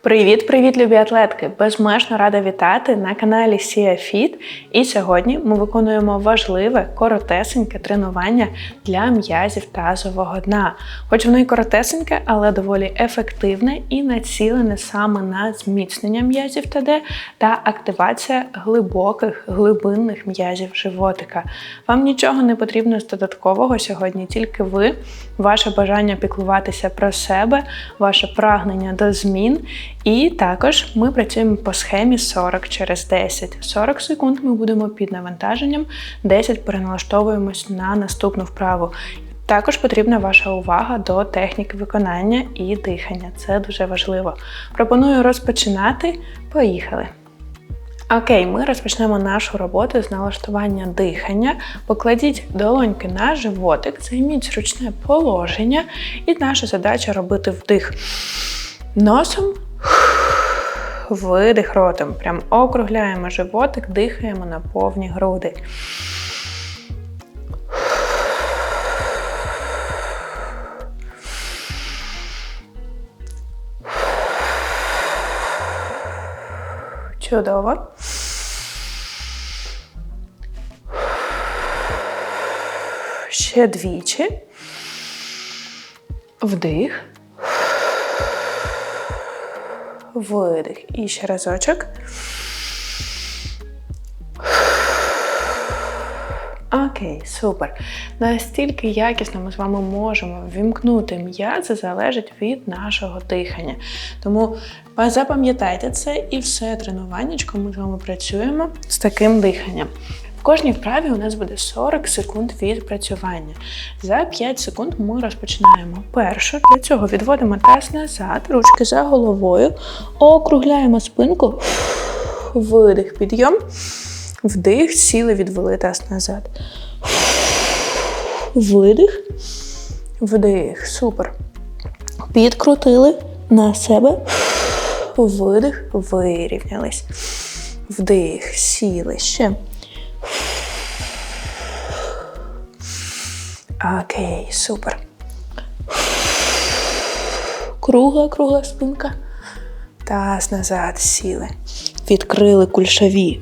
Привіт-привіт, любі атлетки! Безмежно рада вітати на каналі Sia Fit. І сьогодні ми виконуємо важливе коротесеньке тренування для м'язів тазового дна. Хоч воно й коротесеньке, але доволі ефективне і націлене саме на зміцнення м'язів ТД та активація глибоких глибинних м'язів животика. Вам нічого не потрібно з додаткового сьогодні, тільки ви, ваше бажання піклуватися про себе, ваше прагнення до змін. І також ми працюємо по схемі 40 через 10. 40 секунд ми будемо під навантаженням, 10 переналаштовуємось на наступну вправу. Також потрібна ваша увага до техніки виконання і дихання. Це дуже важливо. Пропоную розпочинати. Поїхали! Окей, ми розпочнемо нашу роботу з налаштування дихання. Покладіть долоньки на животик, займіть зручне положення, і наша задача робити вдих носом. Видих ротом. Прям округляємо животик, дихаємо на повні груди. Чудово. Ще двічі. Вдих. Видих. І ще разочок. Окей, супер. Настільки якісно ми з вами можемо вімкнути м'язи, залежить від нашого дихання. Тому запам'ятайте це і все тренуваннячко ми з вами працюємо з таким диханням. Кожній вправі у нас буде 40 секунд відпрацювання. За 5 секунд ми розпочинаємо першу. Для цього відводимо таз назад, ручки за головою, округляємо спинку, видих, підйом, вдих, сіли, відвели таз назад. Видих, вдих. Супер. Підкрутили на себе. Видих, вирівнялись. Вдих, сіли ще. Окей, супер. Кругла, кругла спинка. Таз назад сіли. Відкрили кульшові.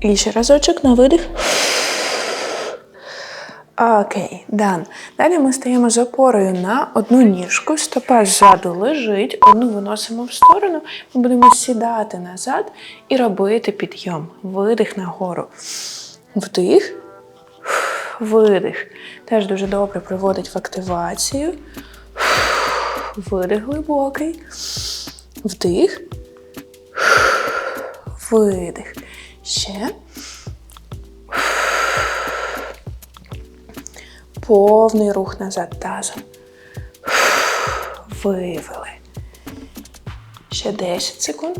І ще разочок на видих. Окей, дан. Далі ми стаємо з опорою на одну ніжку, стопа ззаду лежить, одну виносимо в сторону, ми будемо сідати назад і робити підйом. Видих нагору. Вдих, видих. Теж дуже добре приводить в активацію. Видих глибокий. Вдих. Видих. Ще. Повний рух назад тазом. Вивели. Ще 10 секунд.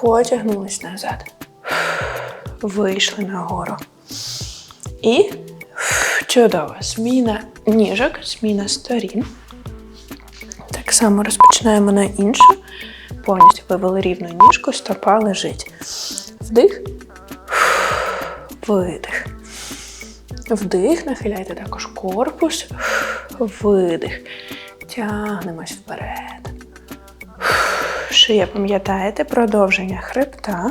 Потягнулись назад. Вийшли нагору. І чудово. Зміна ніжок, зміна сторін. Так само розпочинаємо на іншу. Повністю вивели рівну ніжку, стопа лежить. Вдих, видих. Вдих, нахиляйте також корпус, видих. Тягнемось вперед. Шия, пам'ятаєте, продовження хребта.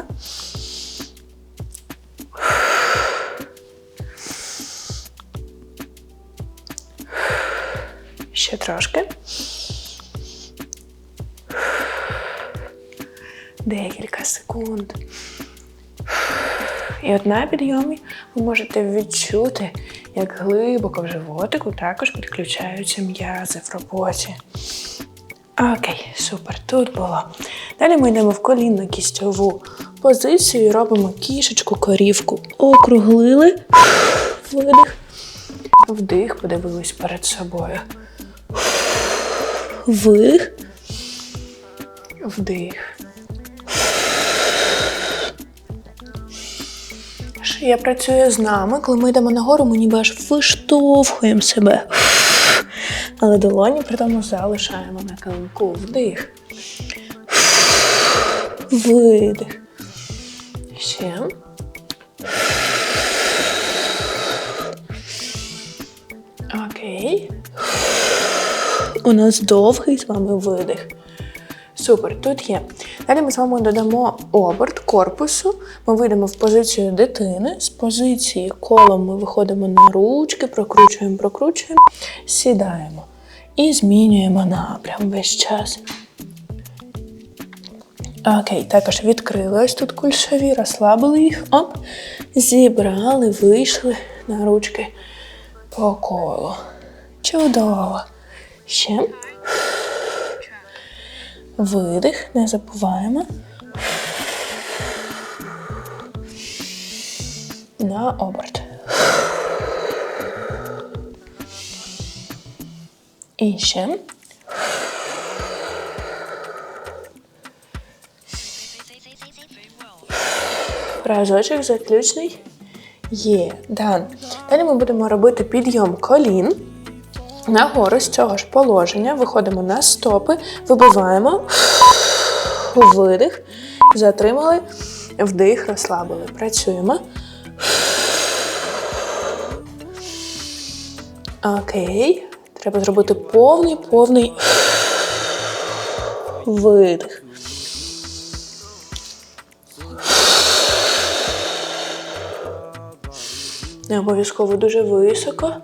Декілька секунд. І от на підйомі ви можете відчути, як глибоко в животику також підключаються м'язи в роботі. Окей, супер, тут було. Далі ми йдемо в колінно кістьову позицію і робимо кішечку, корівку. Округлили, видих, вдих, подивились перед собою. Видих, вдих. я працюю з нами. Коли ми йдемо нагору, ми ніби аж виштовхуємо себе. Але долоні при тому залишаємо на кавику. Вдих. Видих. Ще. Окей. У нас довгий з вами видих. Супер, тут є. Далі ми з вами додамо оберт корпусу. Ми вийдемо в позицію дитини. З позиції колом ми виходимо на ручки, прокручуємо, прокручуємо, сідаємо. І змінюємо напрям весь час. Окей, також відкрили ось тут кульшові, розслабили їх, оп, зібрали, вийшли на ручки по колу. Чудово. Ще. Видих, не забуваємо. На оберт. І ще. Разочок заключний. Є, дан. Далі ми будемо робити підйом колін. Нагору з цього ж положення виходимо на стопи, вибиваємо видих, затримали, вдих, розслабили. Працюємо. Окей. Треба зробити повний, повний видих. Не обов'язково дуже високо.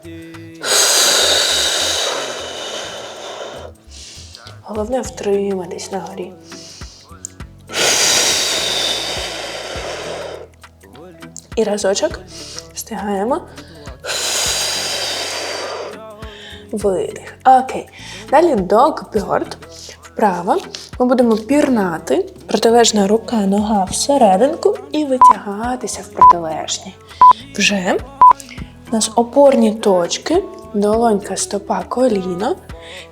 Головне втриматись на горі. І разочок встигаємо. Видих. Окей. Далі догберд. Вправо. Ми будемо пірнати. Протилежна рука, нога всерединку і витягатися в протилежні. Вже у нас опорні точки, долонька, стопа, коліно.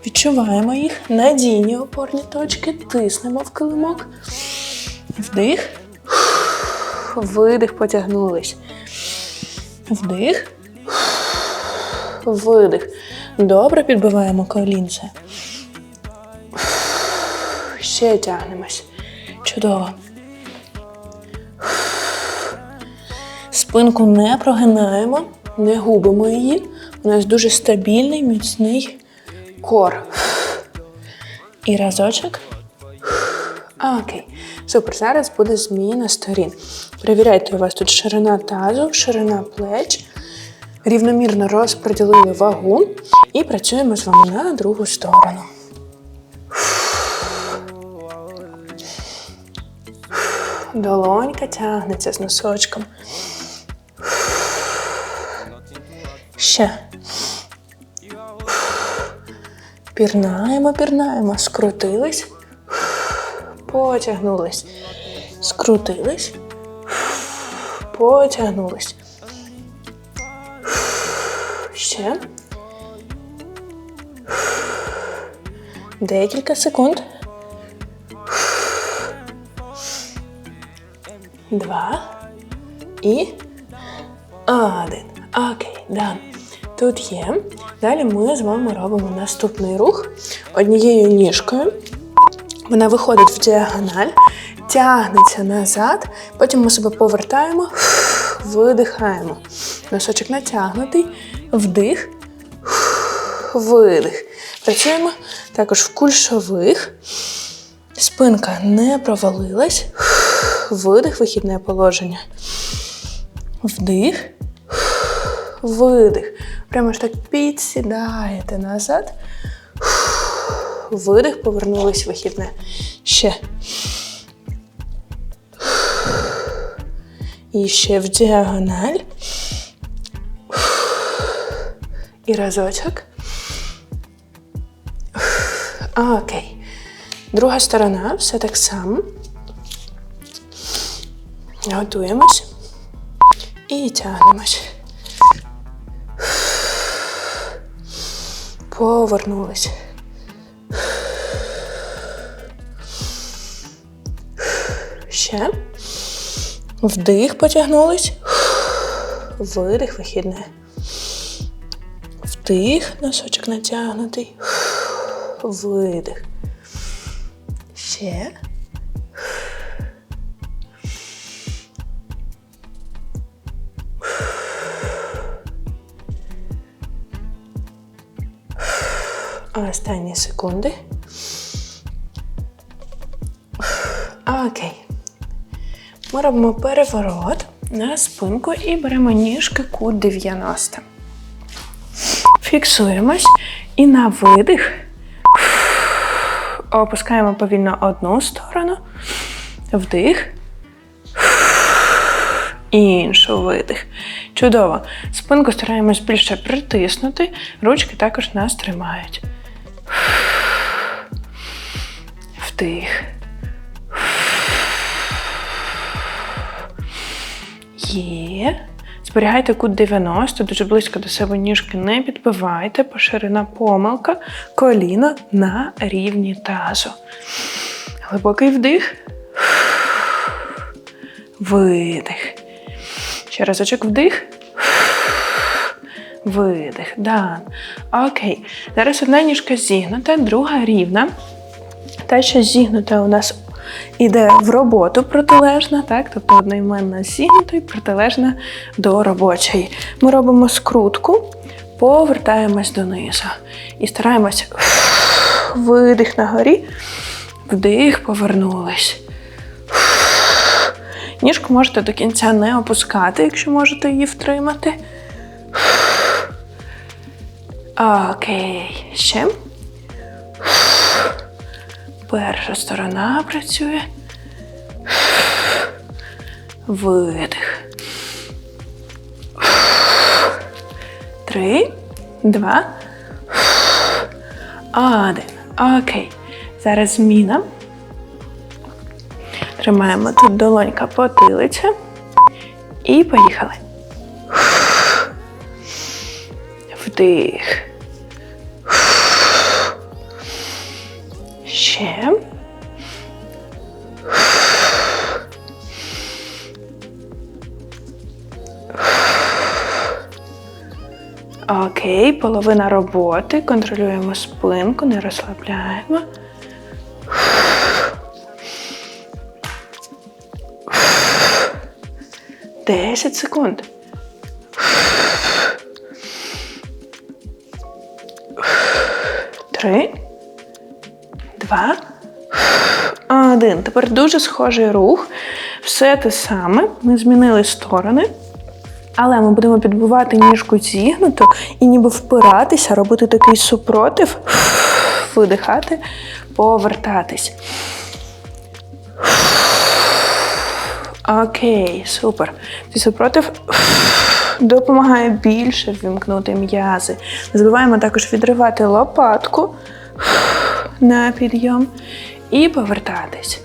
Відчуваємо їх, надійні опорні точки, тиснемо в килимок. Вдих. Видих, потягнулись. Вдих. Видих. Добре підбиваємо колінце. Ще тягнемось. Чудово. Спинку не прогинаємо, не губимо її. У нас дуже стабільний, міцний кор. І разочок. Окей. Супер. Зараз буде зміна сторін. Перевіряйте, у вас тут ширина тазу, ширина плеч. Рівномірно розподілили вагу і працюємо з вами на другу сторону. Долонька тягнеться з носочком. Ще. Пірнаємо, пірнаємо. Скрутились. Потягнулись. Скрутились. Потягнулись. Ще. Декілька секунд. Два. І один. Окей, дан. Тут є. Далі ми з вами робимо наступний рух однією ніжкою. Вона виходить в діагональ, тягнеться назад, потім ми себе повертаємо, видихаємо. Носочок натягнутий, вдих, видих. Працюємо також в кульшових. Спинка не провалилась. Видих, вихідне положення. Вдих, видих. Прямо ж так підсідаєте назад. Видих, повернулись вихідне. Ще. І ще в діагональ. І разочок. Окей. Друга сторона, все так само. Готуємось. І тягнемось. Повернулись. Ще. Вдих потягнулись. Видих, вихідне. Вдих, носочок натягнутий. Видих. Ще. Останні секунди. Окей. Ми робимо переворот на спинку і беремо ніжки кут 90. Фіксуємось і на видих. Опускаємо повільно одну сторону, вдих. Іншу видих. Чудово. Спинку стараємось більше притиснути, ручки також нас тримають. Вдих. Є. Зберігайте кут 90, дуже близько до себе ніжки не підбивайте, поширена помилка, коліно на рівні тазу. Глибокий вдих. Видих. Ще разочок вдих. Видих. Дан. Окей. Зараз одна ніжка зігнута, друга рівна. Та, що зігнута у нас іде в роботу протилежна, так? тобто одноіменна зігнута і протилежна до робочої. Ми робимо скрутку, повертаємось донизу. І стараємось видих на горі, вдих, повернулись. Ніжку можете до кінця не опускати, якщо можете її втримати. Окей. Ще. Перша сторона працює. Видих. Три, два. Один. Окей. Зараз зміна. Тримаємо тут долонька потилиця. І поїхали. Вдих. Окей, половина роботи. Контролюємо спинку, не розслабляємо. 10 секунд. Три. Два. Один. Тепер дуже схожий рух. Все те саме. Ми змінили сторони. Але ми будемо підбивати ніжку зігнуту і ніби впиратися, робити такий супротив, видихати, повертатись. Окей, супер. Цей супротив допомагає більше ввімкнути м'язи. Забуваємо також відривати лопатку на підйом і повертатись.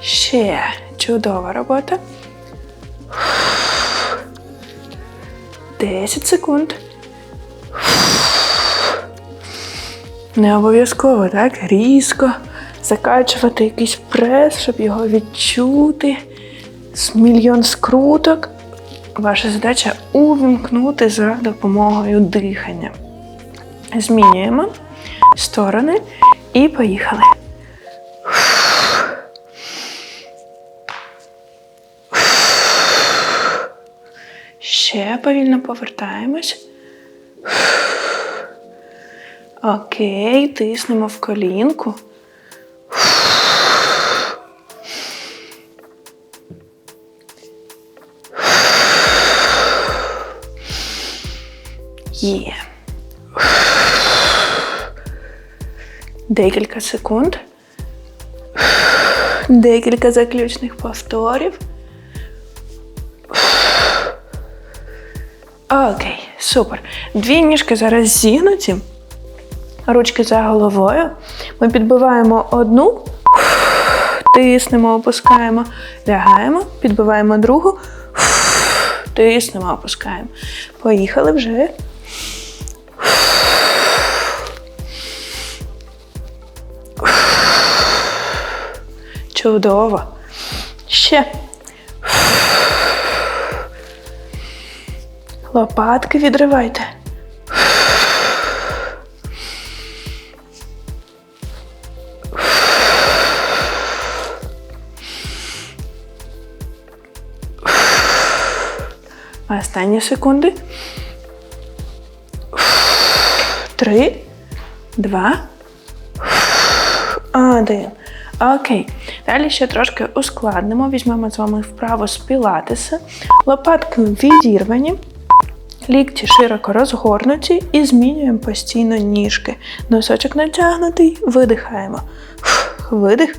Ще чудова робота. 10 секунд. Не обов'язково, так? Різко закачувати якийсь прес, щоб його відчути. З мільйон скруток. Ваша задача увімкнути за допомогою дихання. Змінюємо сторони і поїхали. Повільно повертаємось. Окей, тиснемо в колінку. Є. Декілька секунд. Декілька заключних повторів. Окей, супер. Дві ніжки зараз зігнуті. Ручки за головою. Ми підбиваємо одну, тиснемо, опускаємо, лягаємо, підбиваємо другу, тиснемо, опускаємо. Поїхали вже. Чудово. Ще. Лопатки відривайте. Останні секунди. Три, два, один. Окей. Далі ще трошки ускладнимо. Візьмемо з вами вправо з пілатеса. Лопатки відірвані. Лікті широко розгорнуті і змінюємо постійно ніжки. Носочок натягнутий, видихаємо. Видих.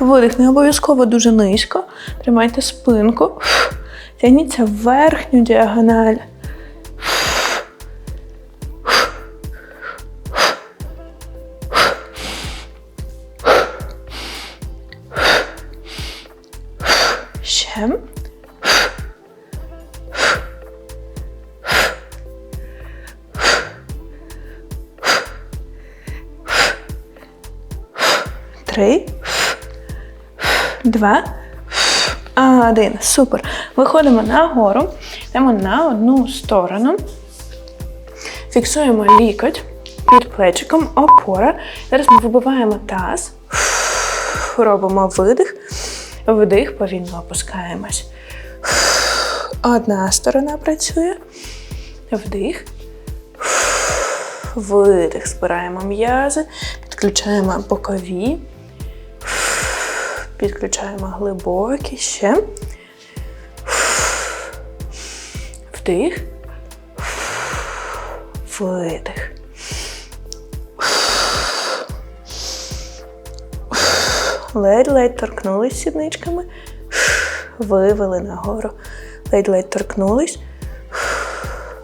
Видих. Не обов'язково дуже низько. Тримайте спинку. Тягніться в верхню діагональ. Ще. Три, два, один. Супер. Виходимо нагору, йдемо на одну сторону. Фіксуємо лікоть під плечиком, опора. Зараз ми вибиваємо таз. Робимо видих. Вдих, повільно опускаємось. Одна сторона працює. Вдих. Видих. Збираємо м'язи, підключаємо бокові. Підключаємо глибокі ще. Вдих. Видих. Ледь-ледь торкнулись сідничками. Вивели нагору. Ледь-ледь торкнулись.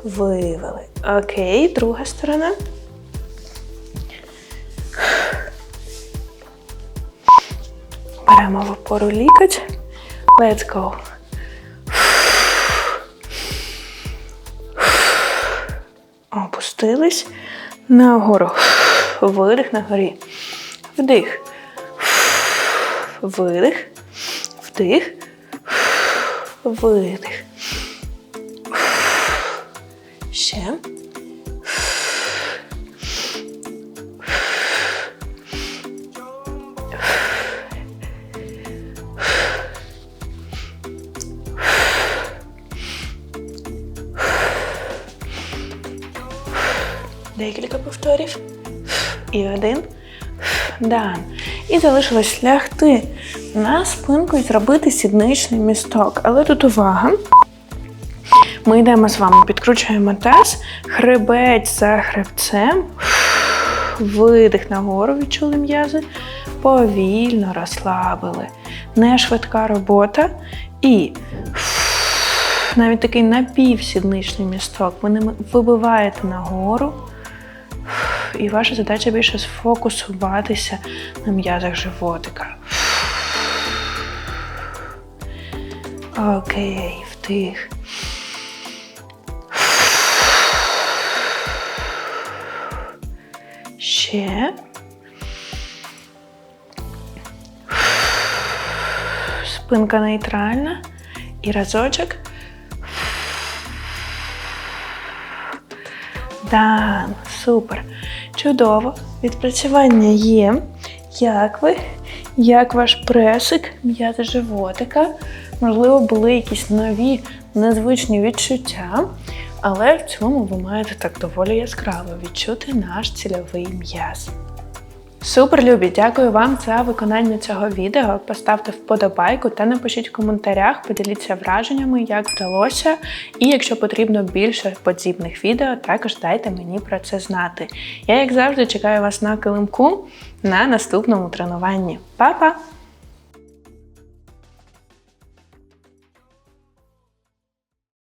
Вивели. Окей, друга сторона. Беремо в опору лікоть. Let's go. Опустились. Нагору. Видих на горі. Вдих. Видих. Вдих. Видих. Декілька повторів. І один. Дан. І залишилось лягти на спинку і зробити сідничний місток. Але тут увага. Ми йдемо з вами, підкручуємо таз, хребець за хребцем. Видих нагору, відчули м'язи. Повільно розслабили. Не швидка робота. І навіть такий напівсідничний місток. Ви вибиваєте нагору. І ваша задача більше сфокусуватися на м'язах животика. Окей, вдих. Ще. Спинка нейтральна. І разочок. Дан, супер. Чудово. Відпрацювання є. Як ви? Як ваш пресик, м'яти животика? Можливо, були якісь нові незвичні відчуття, але в цьому ви маєте так доволі яскраво відчути наш цільовий м'яз. Супер, любі! Дякую вам за виконання цього відео. Поставте вподобайку та напишіть в коментарях, поділіться враженнями, як вдалося. І якщо потрібно більше подібних відео, також дайте мені про це знати. Я, як завжди, чекаю вас на килимку на наступному тренуванні. Па-па!